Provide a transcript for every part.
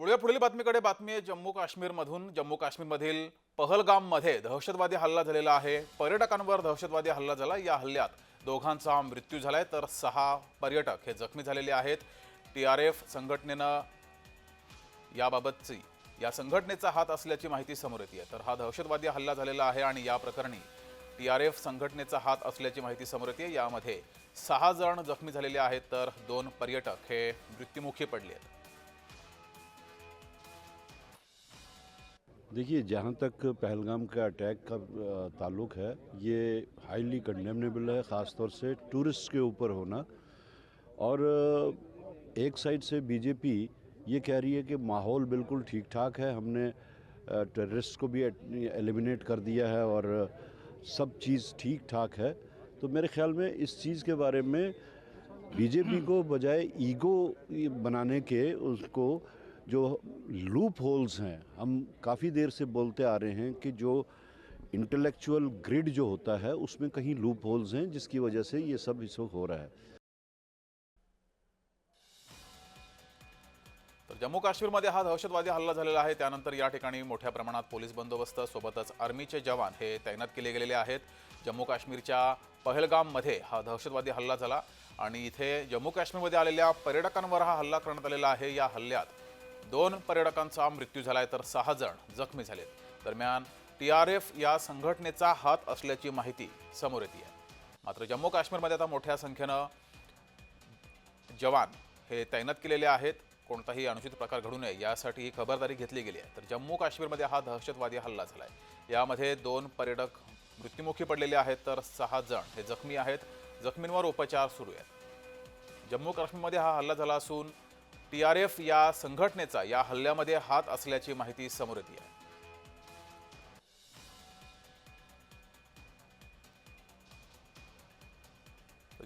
वळूया पुढील बातमीकडे बातमी आहे जम्मू काश्मीरमधून. जम्मू काश्मीरमधील पहलगाममध्ये दहशतवादी हल्ला झालेला आहे. पर्यटकांवर दहशतवादी हल्ला झाला. या हल्ल्यात दोघांचा मृत्यू झालाय. तर सहा पर्यटक हे जखमी झालेले आहेत. टी आर एफ संघटनेनं याबाबतची या संघटनेचा हात असल्याची माहिती समोर येते तर हा दहशतवादी हल्ला झालेला आहे आणि या प्रकरणी टी आर एफ संघटनेचा हात असल्याची माहिती समोर येते यामध्ये सहा जण जखमी झालेले आहेत. तर दोन पर्यटक हे मृत्युमुखी पडले आहेत देखिए, जहाँ तक पहलगाम का अटैक का ताल्लुक है, ये हाईली कंडेमनेबल है ख़ास तौर से टूरिस्ट के ऊपर होना। और एक साइड से बीजेपी ये कह रही है कि माहौल बिल्कुल ठीक ठाक है, हमने टेररिस्ट को भी एलिमिनेट कर दिया है और सब चीज़ ठीक ठाक है। तो मेरे ख्याल में इस चीज़ के बारे में बीजेपी को बजाय ईगो बनाने के उसको जो लूप होल्स हैं, हम काफ़ी देर से बोलते आ रहे हैं कि जो इंटेलेक्चुअल ग्रिड जो होता है, उसमें कहीं लूप होल्स हैं, जिसकी वजह से ये सब इस हो रहा है। तर जम्मू काश्मीरमध्ये हा दहशतवादी हल्ला झालेला आहे. त्यानंतर या ठिकाणी मोठ्या प्रमाणात पोलीस बंदोबस्त, सोबतच आर्मीचे जवान हे तैनात केले गेलेले आहेत. जम्मू काश्मीर काश्मीरच्या पहलगाममध्ये हा दहशतवादी हल्ला इथे जम्मू काश्मीरमध्ये आलेल्या पर्यटकांवर हा हल्ला करण्यात आलेला हल्ल्यात दोन पर्यटकांचा मृत्यू झालाय तर सहा जण जखमी झालेत. दरम्यान टी आर एफ या संघटनेचा हात असल्याची माहिती समोर येते मात्र जम्मू काश्मीरमध्ये आता मोठ्या संख्येनं जवान हे तैनात केलेले आहेत. कोणताही अनुचित प्रकार घडू नये यासाठी ही खबरदारी घेतली गेली आहे. तर जम्मू काश्मीरमध्ये हा दहशतवादी हल्ला झाला आहे यामध्ये दोन पर्यटक मृत्युमुखी पडलेले आहेत तर सहा जण हे जखमी आहेत. जखमींवर उपचार सुरू आहेत. जम्मू काश्मीरमध्ये हा हल्ला झाला असून टी आर एफ या संघटनेचा या हल्ल्यामध्ये हात असल्याची माहिती समोर येते आहे.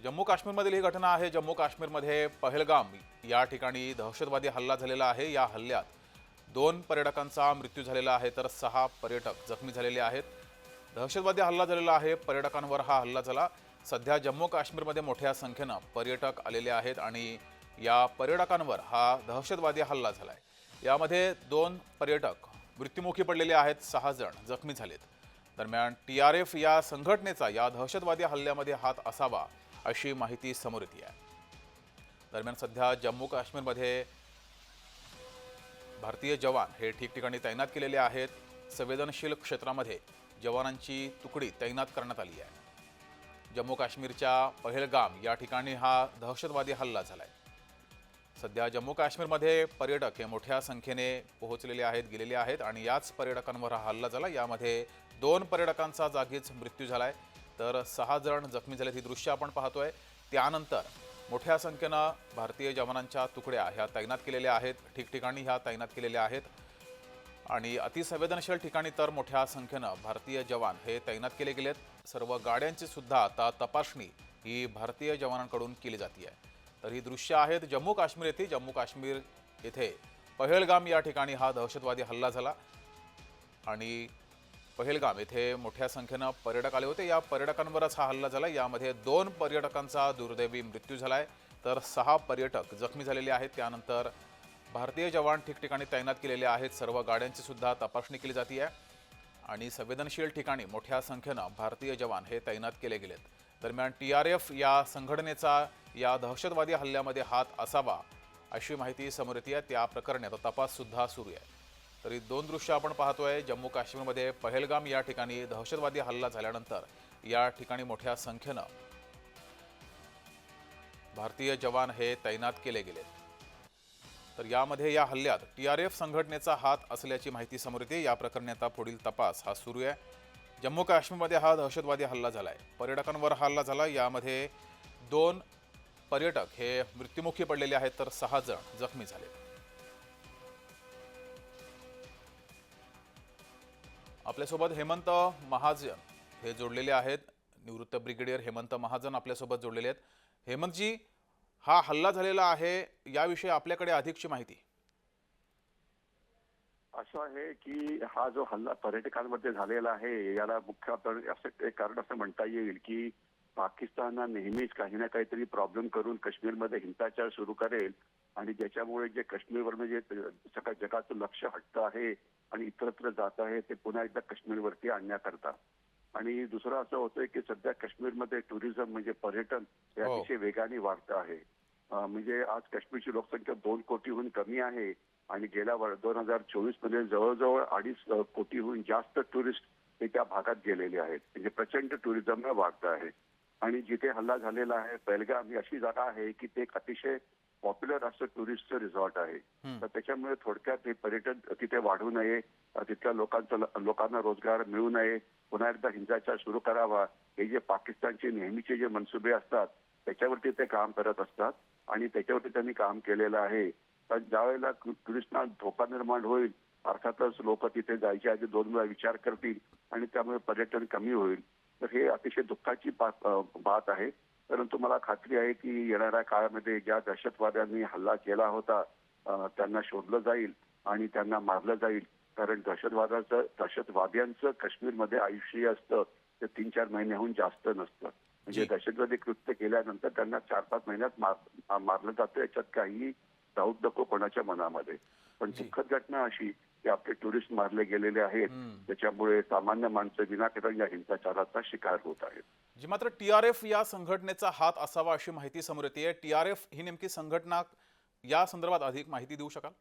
जम्मू काश्मीरमधील ही घटना आहे. जम्मू काश्मीरमध्ये पहलगाम या ठिकाणी दहशतवादी हल्ला झालेला आहे. या हल्ल्यात दोन पर्यटकांचा मृत्यू झालेला आहे तर सहा पर्यटक जखमी झालेले आहेत. दहशतवादी हल्ला झालेला आहे. पर्यटकांवर हा हल्ला झाला. सध्या जम्मू काश्मीरमध्ये मोठ्या संख्येनं पर्यटक आलेले आहेत आणि या पर्यटकांवर हा दहशतवादी हल्ला झाला आहे यामध्ये दोन पर्यटक मृत्युमुखी पडलेले आहेत सहा जण जखमी झालेत. दरम्यान टी आर एफ या संघटनेचा या दहशतवादी हल्ल्यामध्ये हात असावा अशी माहिती समोर येते आहे. दरम्यान सध्या जम्मू काश्मीरमध्ये भारतीय जवान हे ठिकठिकाणी तैनात केलेले आहेत. संवेदनशील क्षेत्रामध्ये जवानांची तुकडी तैनात करण्यात आली आहे. जम्मू काश्मीरच्या पहेलगाम या ठिकाणी हा दहशतवादी हल्ला झालाय. सध्या जम्मू काश्मीरमध्ये पर्यटक हे मोठ्या संख्येने पोहोचलेले आहेत गेलेले आहेत आणि याच पर्यटकांवर हा हल्ला झाला. यामध्ये दोन पर्यटकांचा जागीच मृत्यू झाला आहे तर सहा जण जखमी झाले ही दृश्य आपण पाहतोय. त्यानंतर मोठ्या संख्येनं भारतीय जवानांच्या तुकड्या ह्या तैनात केलेल्या आहेत. ठिकठिकाणी ह्या तैनात केलेल्या आहेत. आणि अतिसंवेदनशील ठिकाणी तर मोठ्या संख्येनं भारतीय जवान हे तैनात केले गेलेत. सर्व गाड्यांची सुद्धा आता तपासणी ही भारतीय जवानांकडून केली जाते आहे तर ही दृश्य आहेत जम्मू काश्मीर येथे. जम्मू काश्मीर येथे पहेलगाम या ठिकाणी हा दहशतवादी हल्ला झाला. आणि पहेलगाम येथे मोठ्या संख्येनं पर्यटक आले होते. या पर्यटकांवरच हा हल्ला झाला. यामध्ये दोन पर्यटकांचा दुर्दैवी मृत्यू झाला आहे तर सहा पर्यटक जखमी झालेले आहेत. त्यानंतर भारतीय जवान ठिकठिकाणी तैनात केलेले आहेत. सर्व गाड्यांची सुद्धा तपासणी केली जाते आहे आणि संवेदनशील ठिकाणी मोठ्या संख्येनं भारतीय जवान हे तैनात केले गेलेत. दरम्यान टी आर एफ या संघटनेचा या दहशतवादी हल्ल्यामध्ये हात असावा अशी माहिती समोर येते त्या प्रकरणी आता तपास सुद्धा सुरू आहे. तरी दोन दृश्य आपण पाहतोय. जम्मू काश्मीरमध्ये पहलगाम या ठिकाणी दहशतवादी हल्ला झाल्यानंतर या ठिकाणी मोठ्या संख्येनं भारतीय जवान हे तैनात केले गेले. तर यामध्ये या हल्ल्यात टी आर एफ संघटनेचा हात असल्याची माहिती समोर येते. या प्रकरणी आता पुढील तपास हा सुरू आहे. जम्मू काश्मीरमध्ये हा दहशतवादी हल्ला झाला आहे पर्यटकांवर हा हल्ला झाला. यामध्ये दोन पर्यटक हे मृत्युमुखी पडलेले आहेत तर सहा जण जखमी झाले. आपल्यासोबत हेमंत महाजन हे जोडलेले आहेत. निवृत्त ब्रिगेडियर हेमंत महाजन आपल्यासोबत जोडलेले आहेत. हेमंतजी हा हल्ला झालेला आहे याविषयी आपल्याकडे अधिकची माहिती. असं आहे की हा जो हल्ला पर्यटकांमध्ये झालेला आहे याला मुख्य आपण असं एक कारण असं म्हणता येईल की पाकिस्तान हा नेहमीच काही ना काहीतरी प्रॉब्लेम करून काश्मीरमध्ये हिंसाचार सुरू करेल आणि ज्याच्यामुळे जे काश्मीरवरनं जे सगळ्या जगाचं लक्ष हटतं आहे आणि इतरत्र जात आहे ते पुन्हा एकदा काश्मीरवरती आणण्याकरता. आणि दुसरं असं होतंय की सध्या काश्मीरमध्ये टुरिझम म्हणजे पर्यटन हे हो. अतिशय वेगाने वाढतं आहे. म्हणजे आज काश्मीरची लोकसंख्या दोन कोटीहून कमी आहे. आणि गेल्या दोन हजार चोवीसमध्ये जवळजवळ अडीच कोटीहून जास्त टुरिस्ट हे त्या भागात गेलेले आहेत. म्हणजे प्रचंड टुरिझम वाढतं आहे. आणि जिथे हल्ला झालेला आहे बेलगाम ही अशी जागा आहे की ते एक अतिशय पॉप्युलर असं टुरिस्टचं रिसॉर्ट आहे. तर त्याच्यामुळे थोडक्यात हे पर्यटन तिथे वाढू नये तिथल्या लोकांचा लोकांना रोजगार मिळू नये पुन्हा एकदा हिंसाचार सुरू करावा. हे जे पाकिस्तानचे नेहमीचे जे मनसुबे असतात त्याच्यावरती ते काम करत असतात. आणि त्याच्यावरती त्यांनी काम केलेलं आहे. पण ज्यावेळेला टुरिस्टना धोका निर्माण होईल अर्थातच लोक तिथे जायच्या आधी दोन वेळा विचार करतील आणि त्यामुळे पर्यटन कमी होईल. तर हे अतिशय दुःखाची बात आहे. परंतु मला खात्री आहे की येणाऱ्या काळामध्ये ज्या दहशतवाद्यांनी हल्ला केला होता त्यांना शोधलं जाईल आणि त्यांना मारलं जाईल. कारण दहशतवादाचं दहशतवाद्यांचं काश्मीरमध्ये आयुष्य असतं ते तीन चार महिन्याहून जास्त नसतं. म्हणजे. दहशतवादी कृत्य केल्यानंतर त्यांना चार पाच महिन्यात मार- मारलं जातं. याच्यात काही डाऊट नको कोणाच्या मनामध्ये? पण. दुःखद घटना अशी की आपले टुरिस्ट मारले गेलेले आहेत. त्याच्यामुळे सामान्य माणसं विनाकारण या हिंसाचाराचा शिकार होत आहेत. जी मात्र टीआरएफ या संघटनेचा हात असावा अशी माहिती समोर येते टीआरएफ ही नेमकी संघटना या संदर्भात अधिक माहिती देऊ शकाल?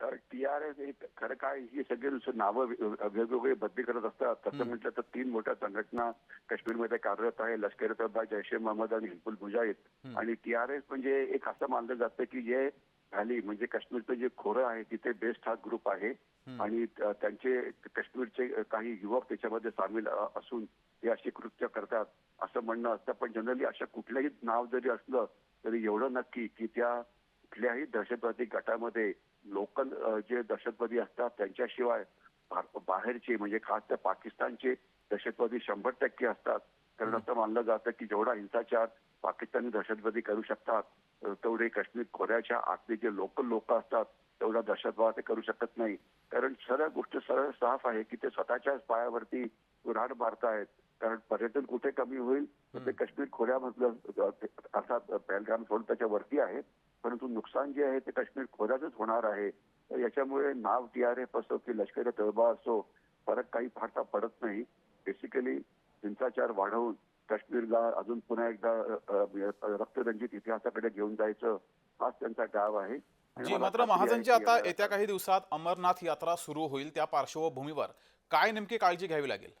तर टीआरएस एक खरं काय ही सगळे नावं वेगवेगळे बदली करत असतात. तसं म्हटलं तर तीन मोठ्या संघटना काश्मीरमध्ये कार्यरत आहे लष्कर तय्यबा जैश ए मोहम्मद आणि हिजबुल मुजाहिद. आणि टीआरएस म्हणजे एक असं मानलं जातं की जे व्हॅली म्हणजे काश्मीरचं जे खोरं आहे तिथे बेस्ट हा ग्रुप आहे. आणि त्यांचे काश्मीरचे काही युवक त्याच्यामध्ये सामील असून ते अशी कृत्य करतात असं म्हणणं असतं. पण जनरली अशा कुठलंही नाव जरी असलं तरी एवढं नक्की की त्या कुठल्याही दहशतवादी गटामध्ये लोकल जे दहशतवादी असतात त्यांच्याशिवाय बाहेरचे म्हणजे खास त्या पाकिस्तानचे दहशतवादी शंभर टक्के असतात. कारण असं मानलं जातं की जेवढा हिंसाचार पाकिस्तानी दहशतवादी करू शकतात तेवढे काश्मीर खोऱ्याच्या आतले जे लोकल लोक असतात तेवढा दहशतवाद ते करू शकत नाही. कारण सरळ गोष्ट सरळ साफ आहे की ते स्वतःच्याच पायावरती कुऱ्हाड मारतायत कारण पर्यटन कुठे कमी होईल? तर ते काश्मीर खोऱ्यामधलं अर्थात पहलगाम त्याच्या वरती आहे. परंतु नुकसान जे आहे ते काश्मीर खोऱ्यातच होणार आहे. तर याच्यामुळे नाव टीआरएफ असो की लष्कर तळबा असो फरक काही फारसा पडत नाही. बेसिकली हिंसाचार वाढवून काश्मीरला अजून पुन्हा एकदा रक्तरंजित इतिहासाकडे घेऊन जायचं हाच त्यांचा डाव आहे. जी मात्र महाजनची आता येत्या काही दिवसात अमरनाथ यात्रा सुरू होईल त्या पार्श्वभूमीवर. काय नेमकी काळजी घ्यावी लागेल?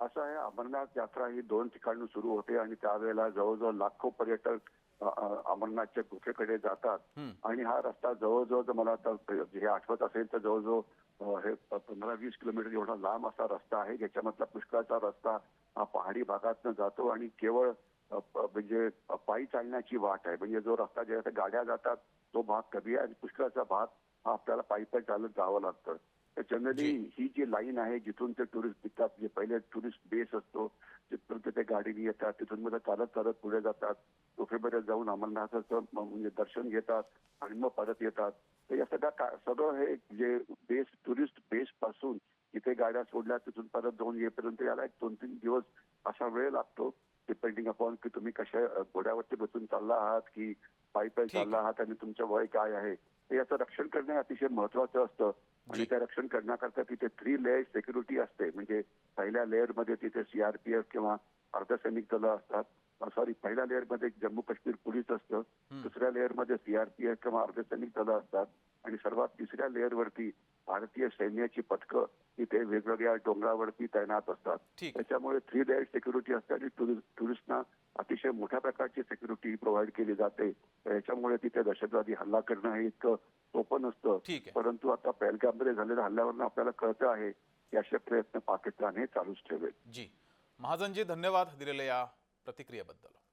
असं आहे अमरनाथ यात्रा ही दोन ठिकाणी सुरू होते आणि त्यावेळेला जवळजवळ लाखो पर्यटक अमरनाथच्या गुफेकडे जातात. आणि हा रस्ता जवळजवळ जर मला आता हे आठवत असेल तर जवळजवळ हे पंधरा वीस किलोमीटर एवढा लांब असा रस्ता आहे ज्याच्यामधला पुष्कळचा रस्ता हा पहाडी भागातनं जातो आणि केवळ म्हणजे पायी चालण्याची वाट आहे. म्हणजे जो रस्ता ज्या गाड्या जातात तो भाग कमी आहे आणि पुष्कळचा भाग हा आपल्याला पायी पायी चालत जावं लागतं. तर जनरली ही जी लाईन आहे जिथून ते टुरिस्ट निघतात जे पहिले टुरिस्ट बेस असतो तिथून ते गाडीने येतात तिथून मध्ये चालत चालत पुढे जातात. गुफेमध्ये जाऊन अमरनाथाचं म्हणजे दर्शन घेतात आणि मग परत येतात. तर या सगळ्या का- सगळं हे जे बेस टुरिस्ट बेस पासून तिथे गाड्या सोडल्या तिथून परत जाऊन येईपर्यंत याला एक दोन तीन दिवस असा वेळ लागतो डिपेंडिंग अपॉन की तुम्ही कशा घोड्यावरती बसून चालला आहात की पायी पायी चालला आहात आणि तुमचं वय काय आहे. तर याचं रक्षण करणे अतिशय महत्वाचं असतं. आणि. त्या रक्षण करण्याकरता तिथे थ्री लेअर सिक्युरिटी असते. म्हणजे पहिल्या लेअरमध्ये तिथे सीआरपीएफ किंवा अर्धसैनिक दलं असतात. सॉरी पहिल्या लेअरमध्ये जम्मू काश्मीर पोलीस असतं दुसऱ्या लेअरमध्ये सीआरपीएफ किंवा अर्धसैनिक दलं असतात आणि सर्वात तिसऱ्या लेअर वरती भारतीय सैन्याची पथकं तिथे वेगवेगळ्या डोंगरावरती तैनात असतात. त्याच्यामुळे थ्री लेअर सिक्युरिटी असते आणि टुरिस्ट टुरिस्टना अतिशय मोठ्या प्रकारची सिक्युरिटी प्रोव्हाइड केली जाते. याच्यामुळे तिथे दहशतवादी हल्ला करणं हे इतकं सोपं नसतं. परंतु आता पहलगाममध्ये झालेल्या हल्ल्यावरनं आपल्याला कळतं आहे की असे प्रयत्न पाकिस्तान हे चालूच ठेवेल जी. महाजनजी धन्यवाद दिलेल्या या प्रतिक्रियेबद्दल.